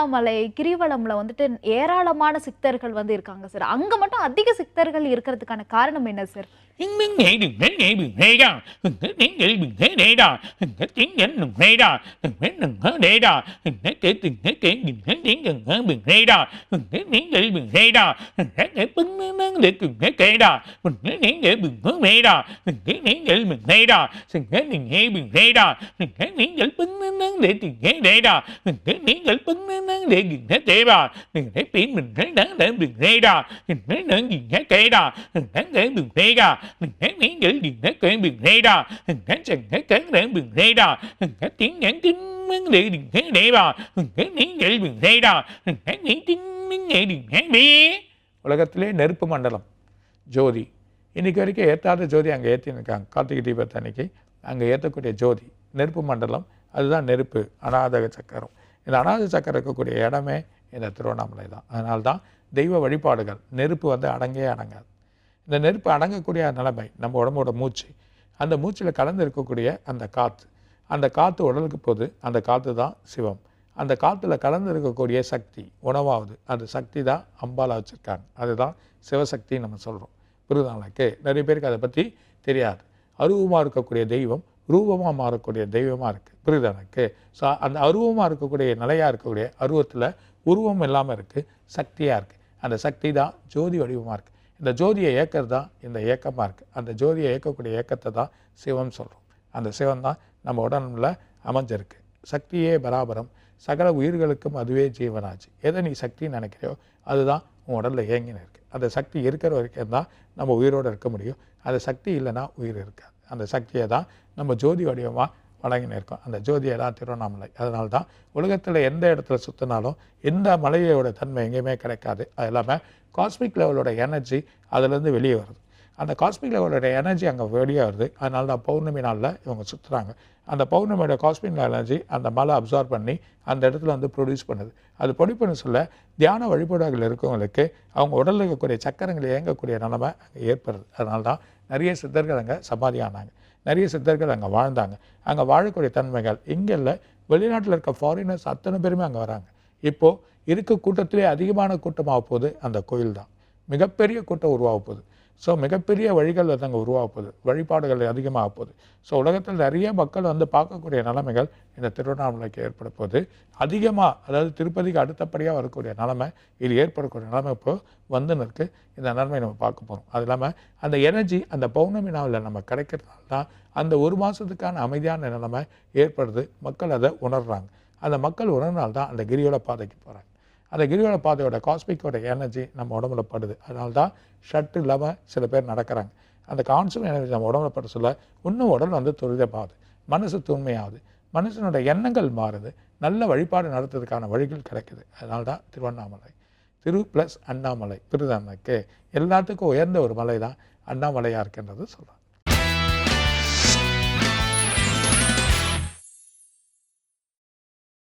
திருவண்ணாமலை கிரிவலம்ல வந்துட்டு ஏராளமான சித்தர்கள் வந்து இருக்காங்க சார் அங்க மட்டும் அதிக சித்தர்கள் இருக்கிறதுக்கான காரணம் என்ன சார் நீங்கள் நீங்கள் đừng để nhìn thấy tế ra đừng thấy nghe mình thấy nghe để đừng thấy đà ra đừng nghe nghe nghe bưng nâng nâng đừng mình nghe đáng để đừng thấy đà đừng thấy miếng giữ nghe kể ra đừng thấy nghe đừng nghe kể đừng nghe ra đừng nghe chẳng thấy kể để đừng thấy đà đừng thấy tiếng nghe tiếng mình để đừng thấy tế ra đừng thấy miếng giữ đừng thấy đà đừng thấy miếng tiếng mình nghe đừng thấy đi உலகத்திலே நெருப்பு மண்டலம் ஜோதி இன்னைக்கு வரைக்கும் ஏற்றாத ஜோதி அங்கே ஏற்றினிருக்காங்க கார்த்திகை தீபத்து அன்னைக்கு அங்கே ஏற்றக்கூடிய ஜோதி நெருப்பு மண்டலம் அதுதான் நெருப்பு அநாதக சக்கரம் இந்த அநாத சக்கரம் இருக்கக்கூடிய இடமே இந்த திருவண்ணாமலை தான். அதனால தான் தெய்வ வழிபாடுகள் நெருப்பு வந்து அடங்கே அடங்காது. இந்த நெருப்பு அடங்கக்கூடிய நிலைமை நம்ம உடம்போட மூச்சு அந்த மூச்சில் கலந்து இருக்கக்கூடிய அந்த காற்று அந்த காற்று உடலுக்கு போகுது அந்த காற்று தான் சிவம். அந்த காற்றுல கலந்து இருக்கக்கூடிய சக்தி உணவாகுது அந்த சக்தி தான் அம்பாலாக வச்சுருக்காங்க. அதுதான் சிவசக்தின்னு நம்ம சொல்கிறோம் புரியுதாங்களுக்கு நிறைய பேருக்கு அதை பற்றி தெரியாது. அருவமாக இருக்கக்கூடிய தெய்வம் ரூபமாக மாறக்கூடிய தெய்வமாக இருக்குது புரியுதா எனக்கு? ஸோ அந்த அருவமாக இருக்கக்கூடிய நிலையாக இருக்கக்கூடிய அருவத்தில் உருவம் இல்லாமல் இருக்குது சக்தியாக இருக்குது அந்த சக்தி தான் ஜோதி வடிவமாக இருக்குது இந்த ஜோதியை இயக்கிறது தான் இந்த ஏக்கமாக இருக்குது அந்த ஜோதியை ஏக்கக்கூடிய ஏக்கத்தை தான் சிவம் சொல்கிறோம் அந்த சிவம் தான் நம்ம உடம்புல அமைஞ்சிருக்கு. சக்தியே பராபரம். சகல உயிர்களுக்கும் அதுவே ஜீவனாச்சு. எதை நீ சக்தின்னு நினைக்கிறியோ அதுதான் உன் உடலில் இயங்கின இருக்குது அந்த சக்தி இருக்கிற வரைக்கும் தான் நம்ம உயிரோடு இருக்க முடியும். அந்த சக்தி இல்லைன்னா உயிர் இருக்காது. அந்த சக்தியை தான் நம்ம ஜோதி வடிவமாக வழங்கின்னு இருக்கோம். அந்த ஜோதியை தான் திருவண்ணாமலை. அதனால தான் உலகத்தில் எந்த இடத்துல சுற்றினாலும் எந்த மலையோட தன்மை எங்கேயுமே கிடைக்காது. அது இல்லாமல் காஸ்மிக் லெவலோட எனர்ஜி அதுலேருந்து வெளியே வருது. அந்த காஸ்மிக் லெவலோட எனர்ஜி அங்கே வெளியே வருது. அதனால தான் பௌர்ணமி நாளில் இவங்க சுற்றுறாங்க அந்த பௌர்ணமியோட காஸ்மிக் எனர்ஜி அந்த மலை அப்சார்ப் பண்ணி அந்த இடத்துல வந்து ப்ரொடியூஸ் பண்ணுது. அது ப்ரொடியூஸ் பண்ண சொல்ல தியான வழிபாடுகள் இருக்கவங்களுக்கு அவங்க உடலில் இருக்கக்கூடிய சக்கரங்கள் இயங்கக்கூடிய நிலைமை அங்கே ஏற்படுது. அதனால தான் நிறைய சித்தர்கள் அங்கே சமாதி ஆனாங்க. நிறைய சித்தர்கள் அங்கே வாழ்ந்தாங்க. அங்கே வாழக்கூடிய தன்மைகள் இங்கே இல்லை. வெளிநாட்டில் இருக்க ஃபாரினர்ஸ் அத்தனை பேருமே அங்கே வராங்க. இப்போது இருக்க கூட்டத்திலே அதிகமான கூட்டமாக போகுது அந்த கோயில் தான் மிகப்பெரிய கூட்டம் உருவாக போகுது. ஸோ மிகப்பெரிய வழிகள் வந்து அங்கே உருவாகப்போகுது வழிபாடுகள் அதிகமாக போகுது. ஸோ உலகத்தில் நிறைய மக்கள் வந்து பார்க்கக்கூடிய நிலைமைகள் இந்த திருவண்ணாமலைக்கு ஏற்பட போகுது. அதிகமாக அதாவது திருப்பதிக்கு அடுத்தபடியாக வரக்கூடிய நிலைமை இது ஏற்படக்கூடிய நிலைமை இப்போ வந்துன்னு நிற்கு. இந்த நிலைமை நம்ம பார்க்க போகிறோம் அது இல்லாமல் அந்த எனர்ஜி அந்த பௌர்ணமி நாளில் நம்ம கிடைக்கிறதுனால தான் அந்த ஒரு மாதத்துக்கான அமைதியான நிலைமை ஏற்படுது. மக்கள் அதை உணர்கிறாங்க அந்த மக்கள் உணர்னால்தான் அந்த கிரியோட பாதைக்கு போகிறாங்க அந்த கிரிவல பாதையோட காஸ்மிக்கோட எனர்ஜி நம்ம உடம்புல படுது. அதனால தான் ஷர்ட் இல்லாமல் சில பேர் நடக்கிறாங்க. அந்த கான்சம் எனர்ஜி நம்ம உடம்புல பட சொல்ல இன்னும் உடல் வந்து துரிதமாகுது. மனசு தூய்மையாகுது. மனுஷனோட எண்ணங்கள் மாறுது. நல்ல வழிபாடு நடத்துறதுக்கான வழிகள் கிடைக்குது. அதனால தான் திருவண்ணாமலை. திரு ப்ளஸ் அண்ணாமலை. புரியுதானுக்கு எல்லாத்துக்கும் உயர்ந்த ஒரு மலை தான் அண்ணாமலையாக இருக்கின்றது சொல்கிறாங்க